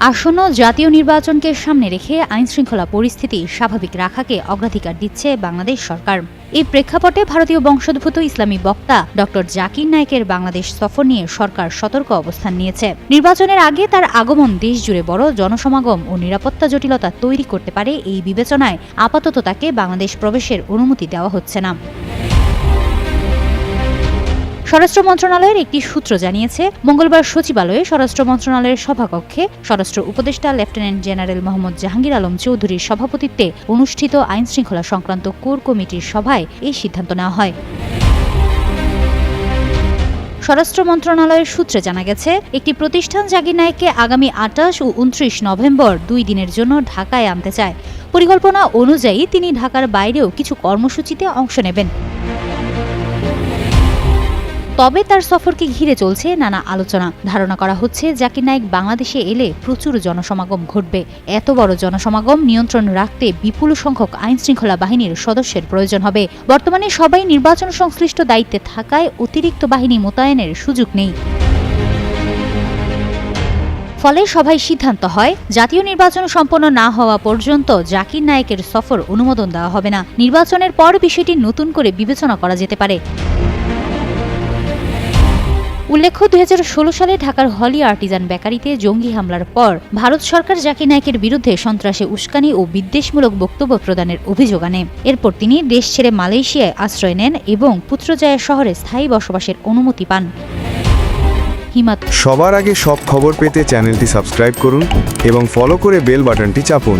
আসন্ন জাতীয় নির্বাচনকে সামনে রেখে আইনশৃঙ্খলা পরিস্থিতি স্বাভাবিক রাখাকে অগ্রাধিকার দিচ্ছে বাংলাদেশ সরকার। এই প্রেক্ষাপটে ভারতীয় বংশোদ্ভূত ইসলামী বক্তা ডক্টর জাকির নায়েকের বাংলাদেশ সফর নিয়ে সরকার সতর্ক অবস্থান নিয়েছে। নির্বাচনের আগে তার আগমন দেশ জুড়ে বড় জনসমাগম ও নিরাপত্তা জটিলতা তৈরি করতে পারে এই বিবেচনায় আপাতত তাকে বাংলাদেশ প্রবেশের অনুমতি দেওয়া হচ্ছে না। স্বরাষ্ট্র মন্ত্রণালয়ের একটি সূত্র জানিয়েছে, মঙ্গলবার সচিবালয়ে স্বরাষ্ট্র মন্ত্রণালয়ের সভাকক্ষে স্বরাষ্ট্র উপদেষ্টা লেফটেন্যান্ট জেনারেল মোহাম্মদ জাহাঙ্গীর আলম চৌধুরীর সভাপতিত্বে অনুষ্ঠিত আইন শৃঙ্খলা সংক্রান্ত কোর কমিটির সভায় এই সিদ্ধান্ত নেওয়া হয়। স্বরাষ্ট্র মন্ত্রণালয়ের সূত্রে জানা গেছে, একটি প্রতিষ্ঠান জাগির নায়েককে আগামী আটাশ ও উনত্রিশ নভেম্বর দুই দিনের জন্য ঢাকায় আনতে চায়। পরিকল্পনা অনুযায়ী তিনি ঢাকার বাইরেও কিছু কর্মসূচিতে অংশ নেবেন। তবে তার সফরকে ঘিরে চলছে নানা আলোচনা। ধারণা করা হচ্ছে, জাকির নায়েক বাংলাদেশে এলে প্রচুর জনসমাগম ঘটবে। এত বড় জনসমাগম নিয়ন্ত্রণ রাখতে বিপুল সংখ্যক আইন শৃঙ্খলা বাহিনীর সদস্যের প্রয়োজন হবে। বর্তমানে সবাই নির্বাচন সংশ্লিষ্ট দায়িত্বে থাকায় অতিরিক্ত বাহিনী মোতায়েনের সুযোগ নেই। ফলে সভায় সিদ্ধান্ত হয়, জাতীয় নির্বাচন সম্পন্ন না হওয়া পর্যন্ত জাকির নায়েকের সফর অনুমোদন দেওয়া হবে না। নির্বাচনের পর বিষয়টি নতুন করে বিবেচনা করা যেতে পারে। উল্লেখ্য, দুই হাজার ষোলো সালে ঢাকার হলি আর্টিজান বেকারিতে জঙ্গি হামলার পর ভারত সরকার জাকির নায়েকের বিরুদ্ধে সন্ত্রাসে উস্কানি ও বিদ্বেষমূলক বক্তব্য প্রদানের অভিযোগ আনে। এরপর তিনি দেশ ছেড়ে মালয়েশিয়ায় আশ্রয় নেন এবং পুত্রজায়া শহরে স্থায়ী বসবাসের অনুমতি পান। সবার আগে সব খবর পেতে চ্যানেলটি সাবস্ক্রাইব করুন এবং ফলো করে বেল বাটনটি চাপুন।